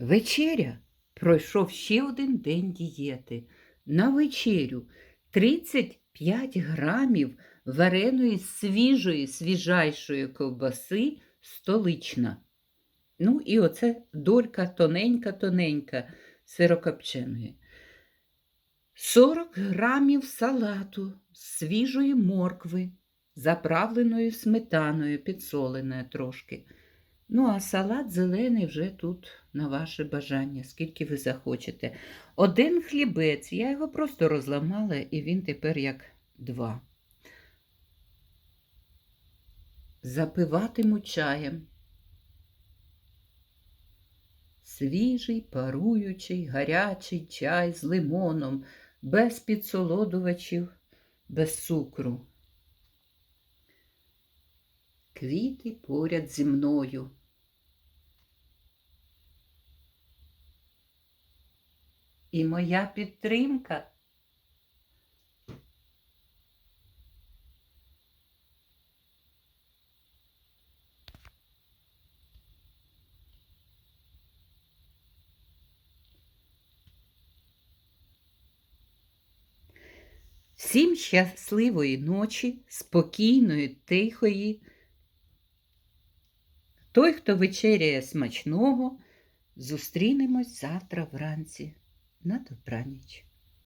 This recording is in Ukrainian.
Вечеря. Пройшов ще один день дієти. На вечерю 35 грамів вареної свіжої, свіжайшої ковбаси столична. Ну і оце долька тоненька-тоненька сирокопченої. 40 грамів салату свіжої моркви, заправленою сметаною, підсоленою трошки. Ну, а салат зелений вже тут на ваше бажання, скільки ви захочете. Один хлібець, я його просто розламала, і він тепер як два. Запиватиму чаєм. Свіжий, паруючий, гарячий чай з лимоном, без підсолодувачів, без цукру. Квіти поряд зі мною. І моя підтримка. Всім щасливої ночі, спокійної, тихої. Той, хто вечеряє смачного, зустрінемось завтра вранці на добраніч.